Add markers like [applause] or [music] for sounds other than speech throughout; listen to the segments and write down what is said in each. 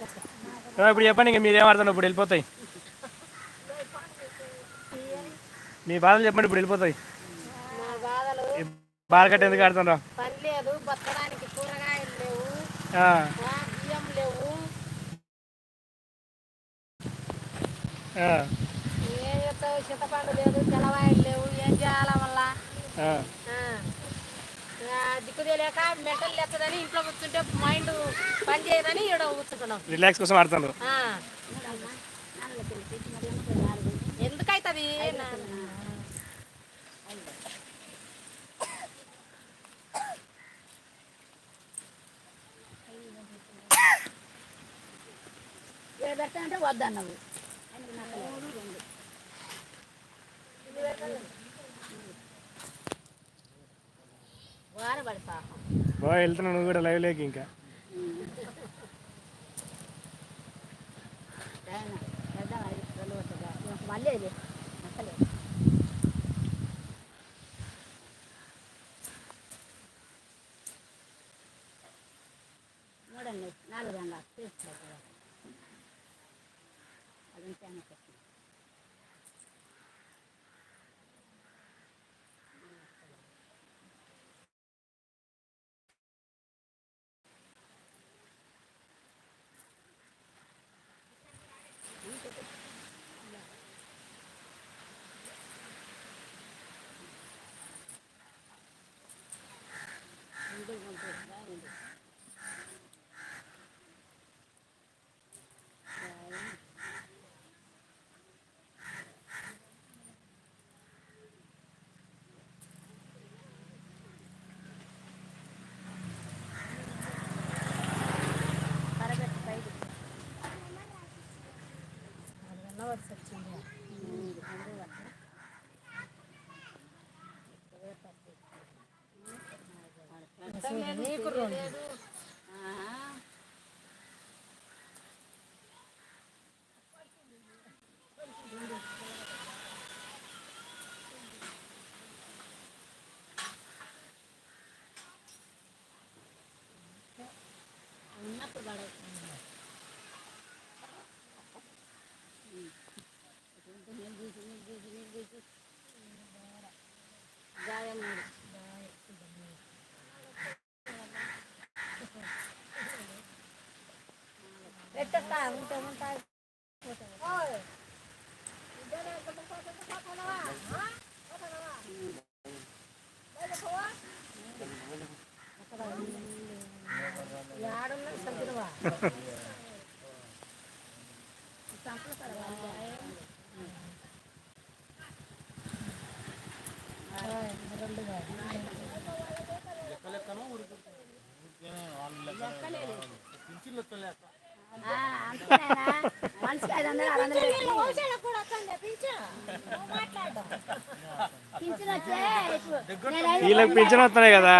ఇప్పుడు చెప్పండి ఇంకా మీరేం ఆడుతున్నారు ఇప్పుడు వెళ్ళిపోతాయి. మీ బాధలు చెప్పండి ఇప్పుడు వెళ్ళిపోతాయి. బాధ కట్టి ఎందుకు ఆడుతున్నారు పని లేదు బతకడానికి కూరగాయలు లేవు ఆ, ఆ, బియ్యం లేవు. ఆ, ఏం చేస్తావు? చింతపండు లేదు తెల్లవాయలు లేవు ఏం చేయాల వల్ల ఆ. దిక్కు తెలియక మెంటల్ లేస్తుందని ఇంట్లో కూర్చుంటే మైండ్ పని చేయదని ఇక్కడ కూర్చుంటున్నాం రిలాక్స్ కోసం ఆడుతున్నారు ఆ. ఎందుకైతుంది అంటే వద్దన్నావు బాగా వెళ్తున్నావు నువ్వు కూడా లైవ్ లేకి ఇంకా. మళ్ళీ నీకు రెండు. పెట్టేస్తా ఉంటే ఉంటాయి యాడున్నా సంతినవా ఆ, అంతేనా? మనిషికి ఐదు వందలు ఆరు వందలు వీళ్ళకి పింఛన్ వస్తున్నాయి కదా.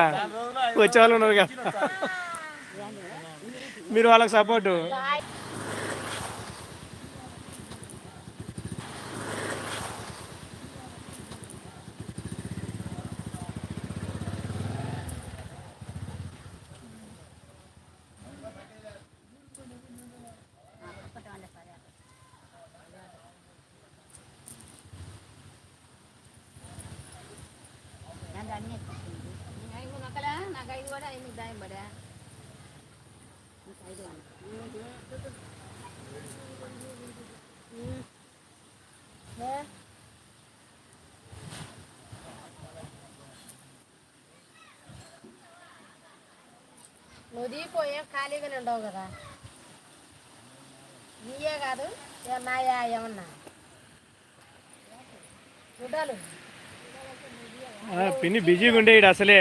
వచ్చే వాళ్ళు ఉన్నారు కదా. మీరు వాళ్ళకి సపోర్టు ఒక్కటి వంద పది దాంట్లో అన్నీ ఎక్కింది. ఐదు మొక్కలా నాకు ఐదు కూడా ఐదు దాయం పడా ఇంకా ఐదు వందలు నువ్వు దీపో ఏం ఖాళీగానే ఉండవు కదా? నీయే కాదు ఏ నాయా ఏమన్నా? చూడాలి. పిన్ని బిజీగా ఉండే అసలే?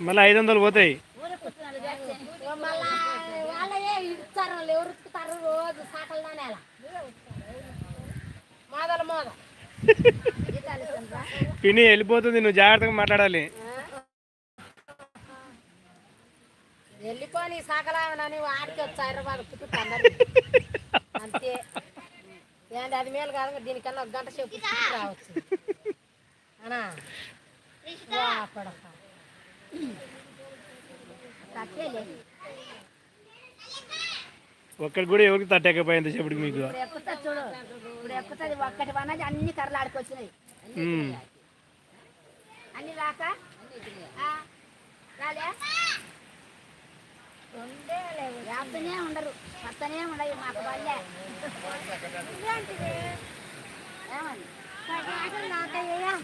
మళ్ళీ ఐదు వందలు పోతాయి? పిన్ని వెళ్ళిపోతుంది నువ్వు జాగ్రత్తగా మాట్లాడాలి. వెళ్ళిపోని సాకలాగనని వాడికి వచ్చి హైదరాబాద్ [laughs] అంతే. ఏంటి అది మేలు కాదు దీనికన్నా ఒక గంట సేపు పుట్టుకు రావచ్చు ఒక్కడికి కూడా ఎవరికి తట్టకపోయింది చెప్పడికి మీకు. ఇప్పుడు ఎక్కుతా చూడు. ఇప్పుడు ఎక్కుతుంది ఒక్కటి వన్నది అన్ని కర్రలు ఆడుకొచ్చినాయి. అన్ని రాక? ఆ, రాలే? వేస్తూనే ఉండరు. వస్తూనే ఉండవు మాకు ఏమని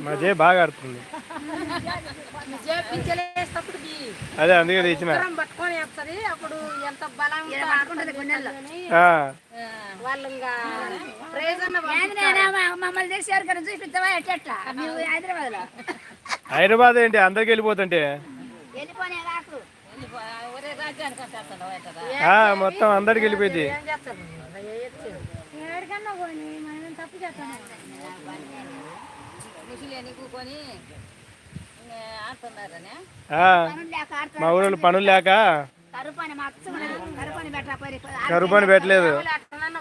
మా జే బాగా ఆడుతుంది. అదే అందుకే తెచ్చిన. అప్పుడు ఎంత బలం మమ్మల్ని కదా చూపిస్తావా? ఎట్లా హైదరాబాద్లో హైదరాబాద్ ఏంటి? అందరికి వెళ్ళిపోతుంటే? మొత్తం అందరికి వెళ్ళిపోయింది. మా ఊళ్ళో పనులు లేక కరువు పని మా అచ్చ కరువు పని పెట్టకపోయి కరువు పని పెట్టలేదు అట్లన్నా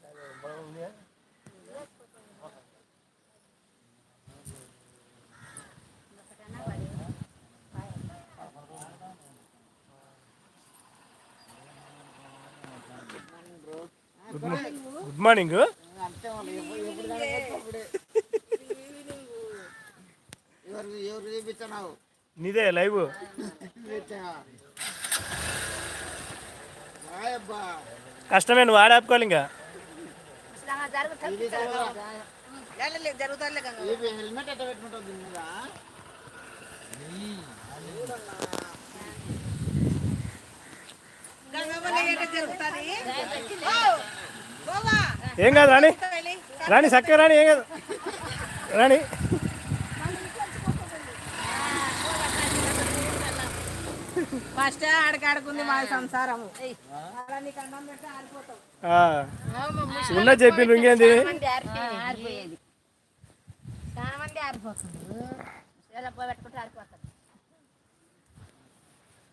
గుడ్ మార్నింగ్ ఎవరు ఎవరు నీదే లైవ్ కష్టమే నువ్వు ఆడాపుకోవాలి ఇంకా. జరుగుతా ఏం కాదు రాణి. రాణి చక్కగా రాణి ఏం కాదు. రాణి. ఫస్ట్ ఆడికి ఆడుకుంది మా సంసారము. ఉన్న చెప్పిండ్రు ఇంకేంది? చాలా మంది పోయి పెట్టుకుంటే ఆరిపోతుంది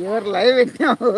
ఎవరు లైవ్ పెట్టినావు